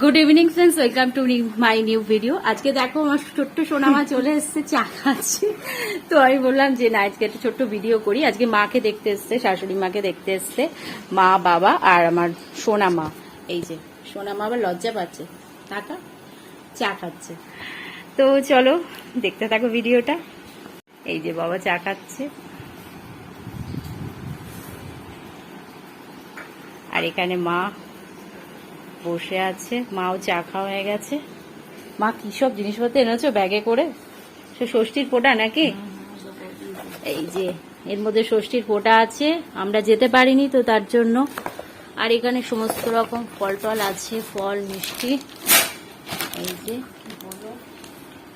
Good evening friends welcome to my new video আজকে দেখো আমার ছোট্ট সোনামা চলে এসছে, চা খাচ্ছে। তো আমি বললাম যে, না, আজকে একটা ছোট্ট ভিডিও করি। আজকে মাকে দেখতে এসছে, শাশুড়ি মাকে দেখতে এসছে, মা, বাবা আর আমার সোনা মা এই যে সোনা মা আবার লজ্জা পাচ্ছে। টাকা চা খাচ্ছে। তো চলো, দেখতে থাকো ভিডিওটা এই যে, বাবা চা খাচ্ছে। আর এখানে মা বসে আছে। মাও চা খাওয়া হয়ে গেছে। মা কি সব জিনিসপত্র এনেছো ব্যাগে করে? সে ষষ্ঠীর পোটা নাকি? এই যে এর মধ্যে ষষ্ঠীর পোটা আছে। আমরা যেতে পারিনি তো তার জন্য। আর এখানে সমস্ত রকম ফল টল আছে ফল মিষ্টি। এই যে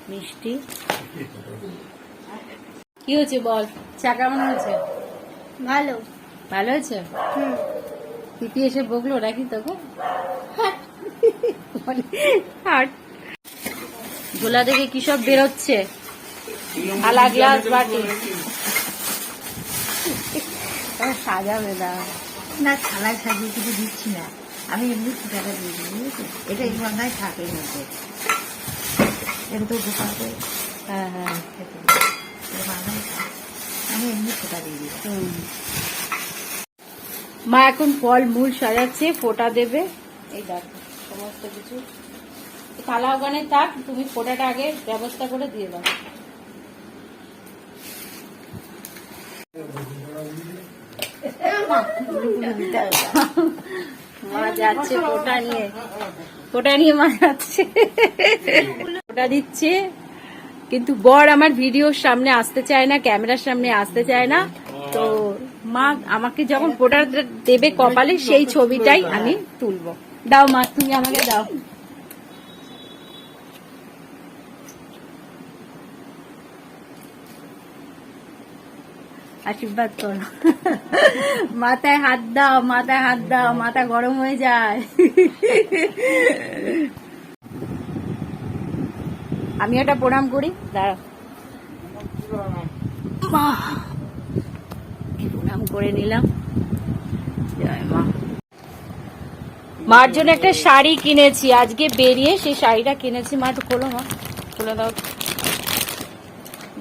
মিষ্টি। কি হয়েছে বল? চা কেমন হয়েছে? ভালো। ভালো হয়েছে? হুম। পিপি এসে বকলো নাকি তোকে? ঝোলা থেকে কি সব বেরোচ্ছে থালা গ্লাস বাটি। সাজাবে না। না থালায় সাজিয়ে কিছু দিচ্ছি না। আমি এমনি ফুটাটা দিয়ে দিই এটা এই বাংলায় থাকে মধ্যে এটা তো দোকানে হ্যাঁ হ্যাঁ। আমি এমনি ফোটা দিয়ে দিই। মা এখন ফল মূল সাজাচ্ছে ফোটা দেবে। এই দেখো। সমস্ত কিছু। থালা ওখানে থাক, তুমি ফোটাটা আগে ব্যবস্থা করে দিয়ে দাও। নিয়ে। ফোটা নিয়ে মা যাচ্ছে। দিচ্ছে। কিন্তু বর আমার ভিডিওর সামনে আসতে চায় না, ক্যামেরার সামনে আসতে চায় না। তো মা আমাকে যখন ফোটা দেবে কপালে, সেই ছবিটাই আমি তুলবো। দাও, মা, তুমি আমাকে দাও। আশীর্বাদ করো। মাথায় হাত দাও, মাথায় হাত দাও, মাথা গরম হয়ে যায়। আমি একটা প্রণাম করি দাঁড়া প্রণাম করে নিলাম। জয় মা। মার জন্য একটা শাড়ি কিনেছি। আজকে বেরিয়ে সেই শাড়িটা কিনেছি। মা একটু খোলো মা। খুলে দাও।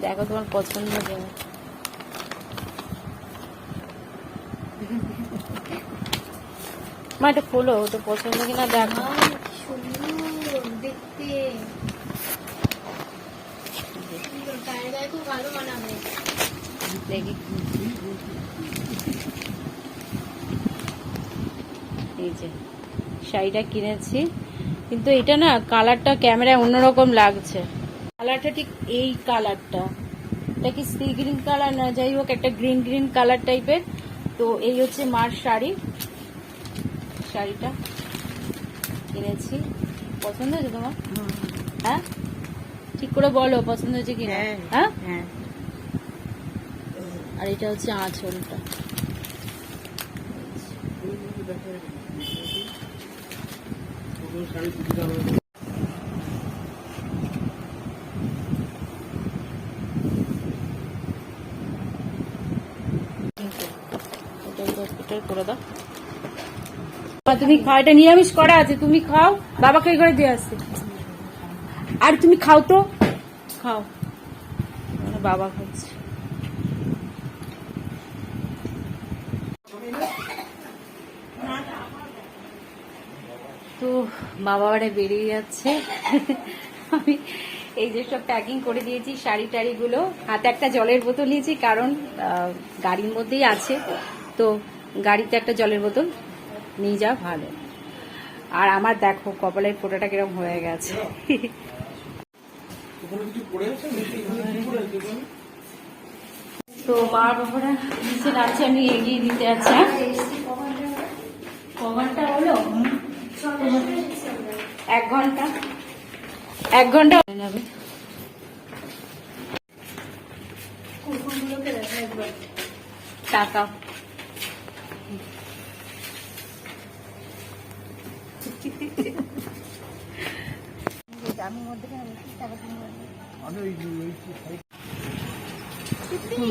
দেখো তোমার পছন্দ মা এটা খোলো। তো পছন্দ কিনা দেখো। দেখি। এই যে। শাড়িটা কিনেছি কিন্তু এটা না কালারটা ক্যামেরায় অন্যরকম লাগছে কালারটা ঠিক এই কালারটা এটা কি সি গ্রিন কালার না যাই হোক একটা গ্রিন গ্রিন কালার টাইপের তো এই হচ্ছে মার শাড়ি শাড়িটা কিনেছি পছন্দ হয়েছে তোমার হ্যাঁ ঠিক করে বলো পছন্দ হয়েছে কিনা হ্যাঁ হ্যাঁ হ্যাঁ আর এটা হচ্ছে আঁচলটা করে দাও তুমি খাও এটা নিরামিষ করা আছে তুমি খাও বাবাকে এই করে দিয়ে আসছে। আর তুমি খাও তো? খাও। বাবা খাচ্ছে। তো মা বাবারা বেরিয়ে যাচ্ছে। আমি এই যে সব প্যাকিং করে দিয়েছি শাড়ি টাড়িগুলো হাতে একটা জলের বোতল নিয়েছি, কারণ গাড়ির মধ্যেই আছে। তো গাড়িতে একটা জলের বোতল নিয়ে যাওয়া ভালো। আর আমার দেখো, কপালের ফোটাটা কীরকম হয়ে গেছে। তো মা বাবারা নিচে নাচছে আমি এগিয়ে দিতে আছি এক ঘণ্টা। এক ঘণ্টা। হয়ে যাবে টাকা আমি মধ্যে টাকা।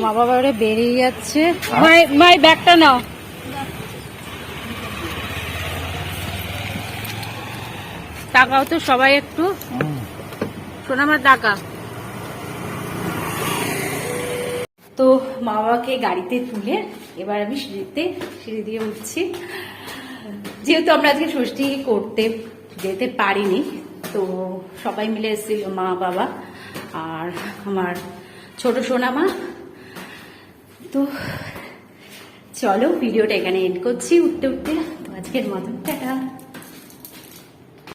মা বাবা বেরিয়ে যাচ্ছে। মাই মাই ব্যাগটা নাও। তাকাও তো সবাই একটু। সোনামার টাকা। তো মা বাবাকে গাড়িতে তুলে এবার আমি সিঁড়িতে, সিঁড়ি দিয়ে উঠছি। যেহেতু আমরা আজকে ষষ্ঠী করতে যেতে পারিনি, তো সবাই মিলে এসেছিল মা, বাবা আর আমার ছোট সোনামা। তো চলো, ভিডিওটা এখানে এন্ড করছি। উঠতে উঠতে আজকের মতন, টাটা।